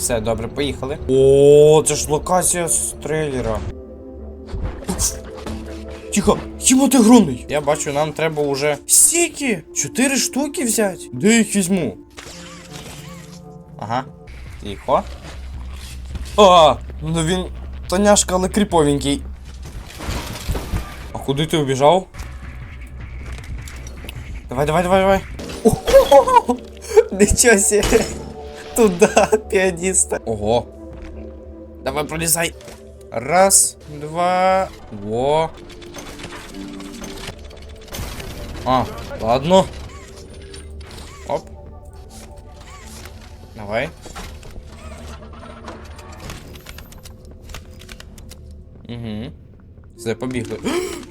Все, добре, поїхали. О, це ж локація з трейлера. Тихо, хіба ти громний? Я бачу, нам треба уже стільки. Чотири штуки взяти. Де їх візьму? Ага. Тихо. А, ну він тоняшка, але кріповенький. А куди ти убіжав? Давай, давай, давай, давай. Ого! Нічого себе. Туда, піаніста. Ого. Давай пролізай. Раз, два. Во. А, ладно. Оп. Давай. Угу. Все, побігли.